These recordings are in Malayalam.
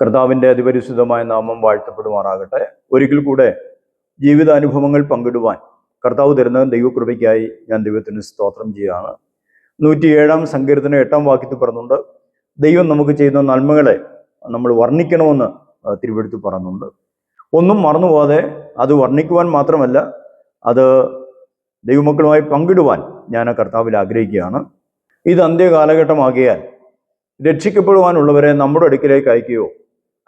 കർത്താവിന്റെ അതിപരിശുദ്ധമായ നാമം വാഴ്ത്തപ്പെടുമാറാകട്ടെ. ഒരിക്കൽ കൂടെ ജീവിതാനുഭവങ്ങൾ പങ്കിടുവാൻ കർത്താവ് തരുന്ന ദൈവകൃപയ്ക്കായി ഞാൻ ദൈവത്തിന് സ്തോത്രം ചെയ്യുകയാണ്. നൂറ്റിയേഴാം സങ്കീർത്തനം എട്ടാം വാക്യത്തിൽ പറഞ്ഞുണ്ട് ദൈവം നമുക്ക് ചെയ്യുന്ന നന്മകളെ നമ്മൾ വർണിക്കണമെന്ന് തിരുവെടുത്ത് പറയുന്നുണ്ട്. ഒന്നും മറന്നുപോകാതെ അത് വർണിക്കുവാൻ മാത്രമല്ല അത് ദൈവമക്കളുമായി പങ്കിടുവാൻ ഞാൻ കർത്താവിൽ ആഗ്രഹിക്കുകയാണ്. ഇത് അന്ത്യകാലഘട്ടമാകിയാൽ രക്ഷിക്കപ്പെടുവാനുള്ളവരെ നമ്മുടെ അടുക്കിലേക്ക് അയക്കുകയോ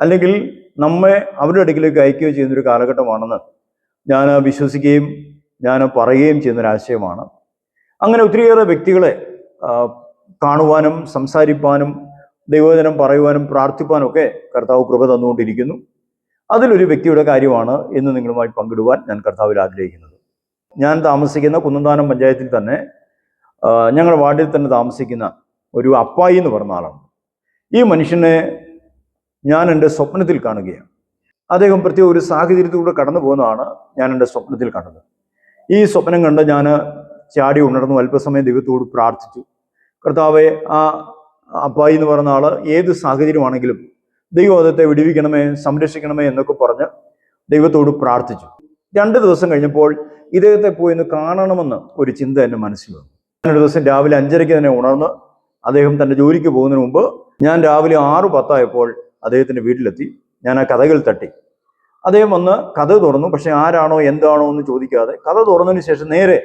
അല്ലെങ്കിൽ നമ്മെ അവരുടെ അടുക്കിലേക്ക് അയക്കുകയോ ചെയ്യുന്നൊരു കാലഘട്ടമാണെന്ന് ഞാൻ വിശ്വസിക്കുകയും ഞാൻ പറയുകയും ചെയ്യുന്നൊരാശയമാണ്. അങ്ങനെ ഒത്തിരിയേറെ വ്യക്തികളെ കാണുവാനും സംസാരിപ്പാനും ദൈവവചനം പറയുവാനും പ്രാർത്ഥിപ്പാനും ഒക്കെ കർത്താവ് കൃപ തന്നുകൊണ്ടിരിക്കുന്നു. അതിലൊരു വ്യക്തിയുടെ കാര്യമാണ് എന്ന് നിങ്ങളുമായി പങ്കിടുവാൻ ഞാൻ കർത്താവിൽ ആഗ്രഹിക്കുന്നത്. ഞാൻ താമസിക്കുന്ന കുന്നന്താനം പഞ്ചായത്തിൽ തന്നെ ഞങ്ങളുടെ വാർഡിൽ തന്നെ താമസിക്കുന്ന ഒരു അപ്പായി എന്ന് പറഞ്ഞ ആളാണ്. ഈ മനുഷ്യനെ ഞാൻ എന്റെ സ്വപ്നത്തിൽ കാണുകയാണ്. അദ്ദേഹം പ്രത്യേക ഒരു സാഹചര്യത്തിലൂടെ കടന്നു പോകുന്നതാണ് ഞാൻ എന്റെ സ്വപ്നത്തിൽ കണ്ടത്. ഈ സ്വപ്നം കണ്ട് ഞാൻ ചാടി ഉണർന്നു അല്പസമയം ദൈവത്തോട് പ്രാർത്ഥിച്ചു. കർത്താവെ ആ അപ്പായി എന്ന് പറയുന്ന ആൾ ഏത് സാഹചര്യമാണെങ്കിലും ദൈവം വിടുവിക്കണമേ സംരക്ഷിക്കണമേ എന്നൊക്കെ പറഞ്ഞ് ദൈവത്തോട് പ്രാർത്ഥിച്ചു. രണ്ട് ദിവസം കഴിഞ്ഞപ്പോൾ ഇദ്ദേഹത്തെ പോയി ഒന്ന് കാണണമെന്ന് ഒരു ചിന്ത എന്റെ മനസ്സിൽ വന്നു. ഞാനൊരു ദിവസം രാവിലെ അഞ്ചരയ്ക്ക് തന്നെ ഉണർന്ന് അദ്ദേഹം തന്റെ ജോലിക്ക് പോകുന്നതിന് മുമ്പ് ഞാൻ രാവിലെ ആറ് പത്തായപ്പോൾ അദ്ദേഹത്തിന്റെ വീട്ടിലെത്തി. ഞാൻ ആ കഥകൾ തട്ടി. അദ്ദേഹം വന്ന് കഥ തുറന്നു. പക്ഷെ ആരാണോ എന്താണോ എന്ന് ചോദിക്കാതെ കഥ തുറന്നതിന് ശേഷം നേരെ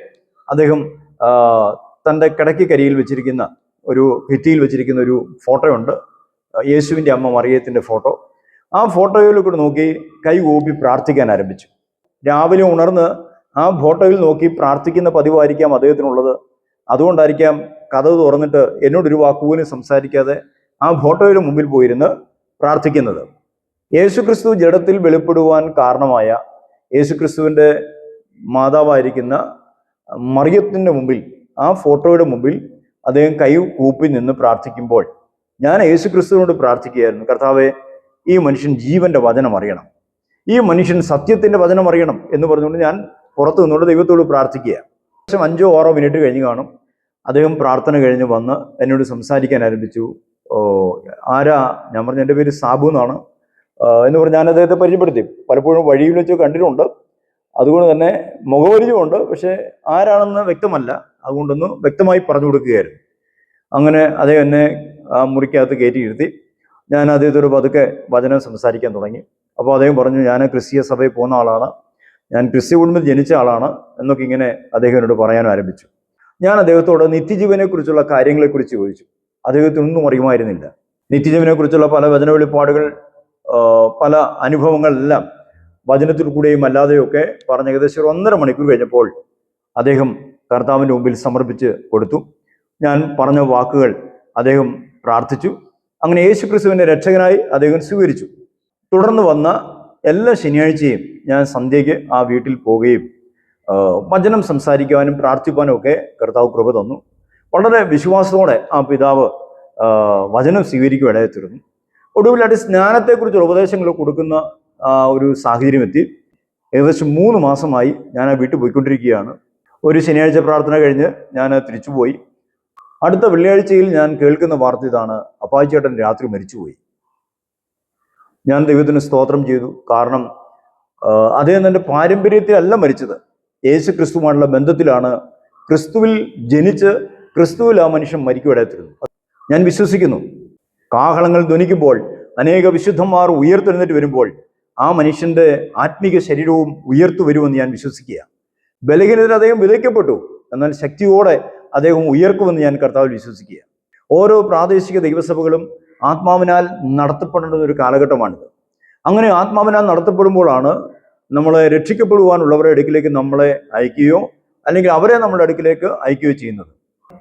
അദ്ദേഹം തന്റെ കിടക്കിക്കരിയിൽ വെച്ചിരിക്കുന്ന ഒരു ഭിത്തിയിൽ വെച്ചിരിക്കുന്ന ഒരു ഫോട്ടോ ഉണ്ട്. യേശുവിന്റെ അമ്മ മറിയത്തിന്റെ ഫോട്ടോ. ആ ഫോട്ടോയിൽ കൂടെ നോക്കി കൈ കൂപ്പി പ്രാർത്ഥിക്കാൻ ആരംഭിച്ചു. രാവിലെ ഉണർന്ന് ആ ഫോട്ടോയിൽ നോക്കി പ്രാർത്ഥിക്കുന്ന പതിവായിരിക്കാം അദ്ദേഹത്തിനുള്ളത്. അതുകൊണ്ടായിരിക്കാം കഥ തുറന്നിട്ട് എന്നോടൊരു വാക്കുപോലും സംസാരിക്കാതെ ആ ഫോട്ടോയുടെ മുമ്പിൽ പോയിരുന്ന് പ്രാർത്ഥിക്കുന്നത്. യേശുക്രിസ്തു ജഡത്തിൽ വെളിപ്പെടുവാൻ കാരണമായ യേശുക്രിസ്തുവിന്റെ മാതാവായിരിക്കുന്ന മറിയത്തിന്റെ മുമ്പിൽ ആ ഫോട്ടോയുടെ മുമ്പിൽ അദ്ദേഹം കൈ കൂപ്പി നിന്ന് പ്രാർത്ഥിക്കുമ്പോൾ ഞാൻ യേശുക്രിസ്തുവിനോട് പ്രാർത്ഥിക്കുകയായിരുന്നു. കർത്താവെ ഈ മനുഷ്യൻ ജീവന്റെ വചനം അറിയണം. ഈ മനുഷ്യൻ സത്യത്തിന്റെ വചനം അറിയണം എന്ന് പറഞ്ഞുകൊണ്ട് ഞാൻ പുറത്തു നിന്നുകൊണ്ട് ദൈവത്തോട് പ്രാർത്ഥിക്കുക ശേഷം അഞ്ചോ ആറോ മിനിറ്റ് കഴിഞ്ഞ് കാണും. അദ്ദേഹം പ്രാർത്ഥന കഴിഞ്ഞ് വന്ന് എന്നോട് സംസാരിക്കാൻ ആരംഭിച്ചു. ആരാ? ഞാൻ പറഞ്ഞു എന്റെ പേര് സാബു എന്നാണ്. എന്ന് പറഞ്ഞ് ഞാൻ അദ്ദേഹത്തെ പരിചയപ്പെടുത്തി. പലപ്പോഴും വഴിയിൽ വെച്ച് കണ്ടിട്ടുണ്ട്. അതുകൊണ്ട് തന്നെ മുഖപരിചയമുണ്ട്. പക്ഷേ ആരാണെന്ന് വ്യക്തമല്ല. അതുകൊണ്ടൊന്ന് വ്യക്തമായി പറഞ്ഞു കൊടുക്കുകയായിരുന്നു. അങ്ങനെ അദ്ദേഹം എന്നെ ആ മുറിക്കകത്ത് കയറ്റിയിരുത്തി ഞാൻ അദ്ദേഹത്തോട് പതുക്കെ വചനം സംസാരിക്കാൻ തുടങ്ങി. അപ്പോൾ അദ്ദേഹം പറഞ്ഞു ഞാൻ ക്രിസ്തീയ സഭയിൽ പോകുന്ന ആളാണ്. ഞാൻ ക്രിസ്ത്യ കുടുംബത്തിൽ ജനിച്ച ആളാണ് എന്നൊക്കെ ഇങ്ങനെ അദ്ദേഹം എന്നോട് പറയാൻ ആരംഭിച്ചു. ഞാൻ അദ്ദേഹത്തോട് നിത്യജീവനെക്കുറിച്ചുള്ള കാര്യങ്ങളെക്കുറിച്ച് ചോദിച്ചു. അദ്ദേഹത്തിനൊന്നും അറിയുമായിരുന്നില്ല. നിത്യജീവനെക്കുറിച്ചുള്ള പല വചന വെളിപ്പാടുകൾ പല അനുഭവങ്ങളെല്ലാം വചനത്തിൽ കൂടെയും അല്ലാതെയൊക്കെ പറഞ്ഞ ഏകദേശം ഒന്നര മണിക്കൂർ കഴിഞ്ഞപ്പോൾ അദ്ദേഹം കർത്താവിന്റെ മുമ്പിൽ സമർപ്പിച്ച് കൊടുത്തു. ഞാൻ പറഞ്ഞ വാക്കുകൾ അദ്ദേഹം പ്രാർത്ഥിച്ചു. അങ്ങനെ യേശു ക്രിസ്തുവിന്റെ രക്ഷകനായി അദ്ദേഹം സ്വീകരിച്ചു. തുടർന്ന് വന്ന എല്ലാ ശനിയാഴ്ചയും ഞാൻ സന്ധ്യയ്ക്ക് ആ വീട്ടിൽ പോവുകയും വചനം സംസാരിക്കുവാനും പ്രാർത്ഥിക്കുവാനും ഒക്കെ കർത്താവ് കൃപ തന്നു. വളരെ വിശ്വാസത്തോടെ ആ പിതാവ് വചനം സ്വീകരിക്കുവാനായി തീർന്നു ഒടുവിലായിട്ട് സ്നാനത്തെക്കുറിച്ചുള്ള ഉപദേശങ്ങൾ കൊടുക്കുന്ന ഒരു സാഹചര്യം എത്തി ഏകദേശം മൂന്ന് മാസമായി ഞാൻ ആ വീട്ടിൽ പോയിക്കൊണ്ടിരിക്കുകയാണ്. ഒരു ശനിയാഴ്ച പ്രാർത്ഥന കഴിഞ്ഞ് ഞാൻ തിരിച്ചുപോയി. അടുത്ത വെള്ളിയാഴ്ചയിൽ ഞാൻ കേൾക്കുന്ന വാർത്ത ഇതാണ് അപ്പാച്ചേട്ടൻ രാത്രി മരിച്ചുപോയി. ഞാൻ ദൈവത്തിന് സ്തോത്രം ചെയ്തു. കാരണം അദ്ദേഹം തന്റെ പാരമ്പര്യത്തിലല്ല മരിച്ചത്. യേശു ക്രിസ്തുമായുള്ള ബന്ധത്തിലാണ് ക്രിസ്തുവിൽ ജനിച്ച് ക്രിസ്തുവിൽ ആ മനുഷ്യൻ മരിക്കുവിടത്തിരുന്നു ഞാൻ വിശ്വസിക്കുന്നു. കാഹളങ്ങൾ ധ്വനിക്കുമ്പോൾ അനേക വിശുദ്ധന്മാർ ഉയർത്തെഴുന്നേറ്റ് വരുമ്പോൾ ആ മനുഷ്യന്റെ ആത്മീക ശരീരവും ഉയർത്തു വരുമെന്ന് ഞാൻ വിശ്വസിക്കുക. ബലഹീനതയിൽ അദ്ദേഹം വിതയ്ക്കപ്പെട്ടു. എന്നാൽ ശക്തിയോടെ അദ്ദേഹം ഉയർക്കുമെന്ന് ഞാൻ കർത്താവിൽ വിശ്വസിക്കുക. ഓരോ പ്രാദേശിക ദൈവസഭകളും ആത്മാവിനാൽ നടത്തപ്പെടേണ്ട ഒരു കാലഘട്ടമാണിത്. അങ്ങനെ ആത്മാവിനാൽ നടത്തപ്പെടുമ്പോഴാണ് നമ്മളെ രക്ഷിക്കപ്പെടുവാനുള്ളവരുടെ അടുക്കിലേക്ക് നമ്മളെ അയക്കുകയോ അല്ലെങ്കിൽ അവരെ നമ്മുടെ അടുക്കിലേക്ക് അയക്കുകയോ ചെയ്യുന്നത്.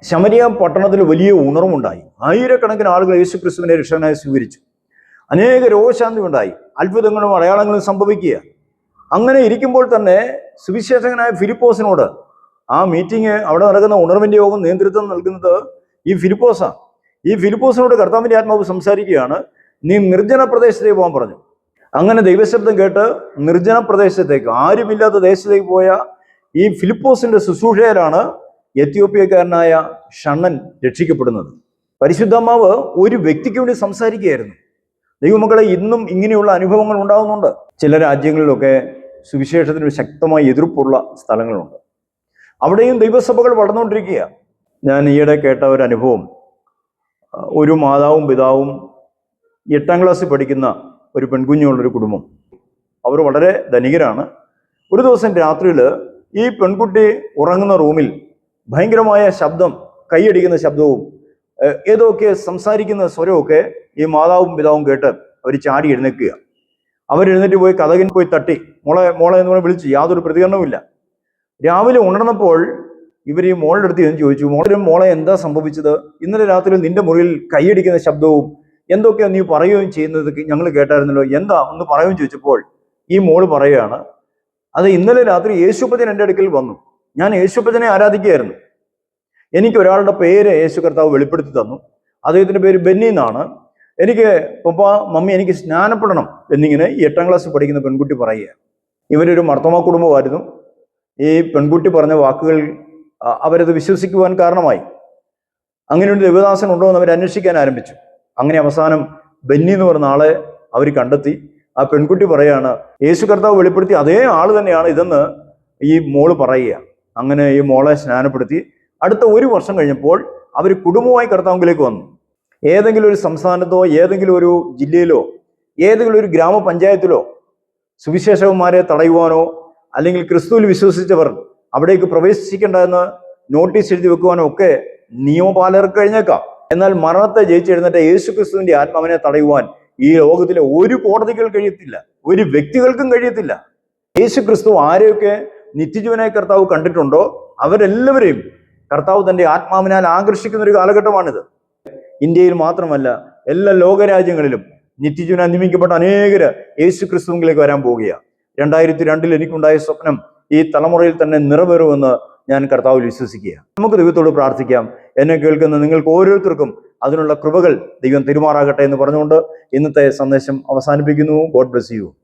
ശമരിയ പട്ടണത്തിൽ വലിയ ഉണർവുണ്ടായി. ആയിരക്കണക്കിന് ആളുകൾ യേശു ക്രിസ്തുവിനെ രക്ഷകനായി സ്വീകരിച്ചു. അനേക രോഗശാന്തി ഉണ്ടായി. അത്ഭുതങ്ങളും അടയാളങ്ങളും സംഭവിക്കുക. അങ്ങനെ ഇരിക്കുമ്പോൾ തന്നെ സുവിശേഷകനായ ഫിലിപ്പോസിനോട് ആ മീറ്റിംഗ് അവിടെ നടക്കുന്ന ഉണർവിന്റെ യോഗം നേതൃത്വം നൽകുന്നത് ഈ ഫിലിപ്പോസാണ് ഈ ഫിലിപ്പോസിനോട് കർത്താവിന്റെ ആത്മാവ് സംസാരിക്കുകയാണ്. നീ നിർജന പ്രദേശത്തേക്ക് പോകാൻ പറഞ്ഞു. അങ്ങനെ ദൈവശബ്ദം കേട്ട് നിർജന പ്രദേശത്തേക്ക് ആരുമില്ലാത്ത ദേശത്തേക്ക് പോയ ഈ ഫിലിപ്പോസിന്റെ ശുശ്രൂഷയിലാണ് എത്യോപ്യക്കാരനായ ഷണ്ണൻ രക്ഷിക്കപ്പെടുന്നത്. പരിശുദ്ധമാവ് ഒരു വ്യക്തിക്ക് വേണ്ടി സംസാരിക്കുകയായിരുന്നു. ദൈവമക്കളെ ഇന്നും ഇങ്ങനെയുള്ള അനുഭവങ്ങൾ ഉണ്ടാകുന്നുണ്ട്. ചില രാജ്യങ്ങളിലൊക്കെ സുവിശേഷത്തിന് ശക്തമായ എതിർപ്പുള്ള സ്ഥലങ്ങളുണ്ട്. അവിടെയും ദൈവസഭകൾ വളർന്നുകൊണ്ടിരിക്കുക ഞാൻ ഈയിടെ കേട്ട ഒരു അനുഭവം. ഒരു മാതാവും പിതാവും എട്ടാം ക്ലാസ്സിൽ പഠിക്കുന്ന ഒരു പെൺകുഞ്ഞുള്ളൊരു കുടുംബം. അവർ വളരെ ധനികരാണ്. ഒരു ദിവസം രാത്രിയിൽ ഈ പെൺകുട്ടി ഉറങ്ങുന്ന റൂമിൽ ഭയങ്കരമായ ശബ്ദം കൈയടിക്കുന്ന ശബ്ദവും ഏതൊക്കെ സംസാരിക്കുന്ന സ്വരമൊക്കെ ഈ മാതാവും പിതാവും കേട്ട് അവർ ചാടി എഴുന്നേൽക്കുക. അവരെഴുന്നേറ്റ് പോയി കഥകിൽ പോയി തട്ടി. മോളെ മോളെ എന്ന് പറഞ്ഞ് വിളിച്ചു യാതൊരു പ്രതികരണവുമില്ല. രാവിലെ ഉണർന്നപ്പോൾ ഇവർ ഈ മോളുടെ അടുത്ത് ചെന്ന് ചോദിച്ചു മോളും മോളെ എന്താ സംഭവിച്ചത്? ഇന്നലെ രാത്രി നിന്റെ മുറിയിൽ കൈയടിക്കുന്ന ശബ്ദവും എന്തൊക്കെയാ നീ പറയുകയും ചെയ്യുന്നത് ഞങ്ങൾ കേട്ടായിരുന്നല്ലോ. എന്താ? ഒന്ന് പറയുകയും ചോദിച്ചപ്പോൾ ഈ മോൾ പറയുകയാണ് അത് ഇന്നലെ രാത്രി യേശുപ്പച്ചൻ എന്റെ അടുക്കൽ വന്നു. ഞാൻ യേശുപ്പച്ചനെ ആരാധിക്കുകയായിരുന്നു. എനിക്ക് ഒരാളുടെ പേര് യേശു കർത്താവ് വെളിപ്പെടുത്തി തന്നു. അദ്ദേഹത്തിന്റെ പേര് ബെന്നി എന്നാണ്. എനിക്ക് പപ്പ മമ്മി എനിക്ക് സ്നാനപ്പെടണം എന്നിങ്ങനെ എട്ടാം ക്ലാസ്സിൽ പഠിക്കുന്ന പെൺകുട്ടി പറയുക ഇവരൊരു മർത്തമ കുടുംബമായിരുന്നു. ഈ പെൺകുട്ടി പറഞ്ഞ വാക്കുകൾ അവരത് വിശ്വസിക്കുവാൻ കാരണമായി. അങ്ങനെ ഒരു ദേവദാസൻ ഉണ്ടോ എന്ന് അവർ അന്വേഷിക്കാൻ ആരംഭിച്ചു. അങ്ങനെ അവസാനം ബെന്നി എന്ന് പറഞ്ഞ ആളെ അവർ കണ്ടെത്തി. ആ പെൺകുട്ടി പറയാണ് യേശു കർത്താവ് വെളിപ്പെടുത്തി അതേ ആൾ തന്നെയാണ് ഇതെന്ന് ഈ മോൾ പറയുക അങ്ങനെ ഈ മോളെ സ്നാനപ്പെടുത്തി അടുത്ത ഒരു വർഷം കഴിഞ്ഞപ്പോൾ അവർ കുടുംബമായി കർത്താവിലേക്ക് വന്നു. ഏതെങ്കിലും ഒരു സംസ്ഥാനത്തോ ഏതെങ്കിലും ഒരു ജില്ലയിലോ ഏതെങ്കിലും ഒരു ഗ്രാമപഞ്ചായത്തിലോ സുവിശേഷകന്മാരെ തടയുവാനോ അല്ലെങ്കിൽ ക്രിസ്തുവിൽ വിശ്വസിച്ചവർ അവിടേക്ക് പ്രവേശിക്കേണ്ട എന്ന് നോട്ടീസ് എഴുതി വെക്കുവാനോ ഒക്കെ നിയമപാലകർക്ക് കഴിഞ്ഞേക്കാം. എന്നാൽ മരണത്തെ ജയിച്ചെഴുന്നേറ്റ യേശു ക്രിസ്തുവിന്റെ ആത്മാവിനെ തടയുവാൻ ഈ ലോകത്തിലെ ഒരു കോടതികൾ കഴിയത്തില്ല. ഒരു വ്യക്തികൾക്കും കഴിയത്തില്ല. യേശു ക്രിസ്തു ആരെയൊക്കെ നിത്യജീവനായി കർത്താവ് കണ്ടിട്ടുണ്ടോ? അവരെല്ലാവരെയും കർത്താവ് തന്റെ ആത്മാവിനാൽ ആകർഷിക്കുന്ന ഒരു കാലഘട്ടമാണിത്. ഇന്ത്യയിൽ മാത്രമല്ല എല്ലാ ലോകരാജ്യങ്ങളിലും നിത്യജീവനാൽ നിയമിക്കപ്പെട്ട അനേകര് യേശു ക്രിസ്തുവിലേക്ക് വരാൻ പോവുകയാണ് രണ്ടായിരത്തി രണ്ടിൽ എനിക്കുണ്ടായ സ്വപ്നം ഈ തലമുറയിൽ തന്നെ നിറവേറുമെന്ന് ഞാൻ കർത്താവിൽ വിശ്വസിക്കുക നമുക്ക് ദൈവത്തോട് പ്രാർത്ഥിക്കാം. എന്നെ കേൾക്കുന്ന നിങ്ങൾക്ക് ഓരോരുത്തർക്കും അതിനുള്ള കൃപകൾ ദൈവം തിരുമാറാകട്ടെ എന്ന് പറഞ്ഞുകൊണ്ട് ഇന്നത്തെ സന്ദേശം അവസാനിപ്പിക്കുന്നു. God bless you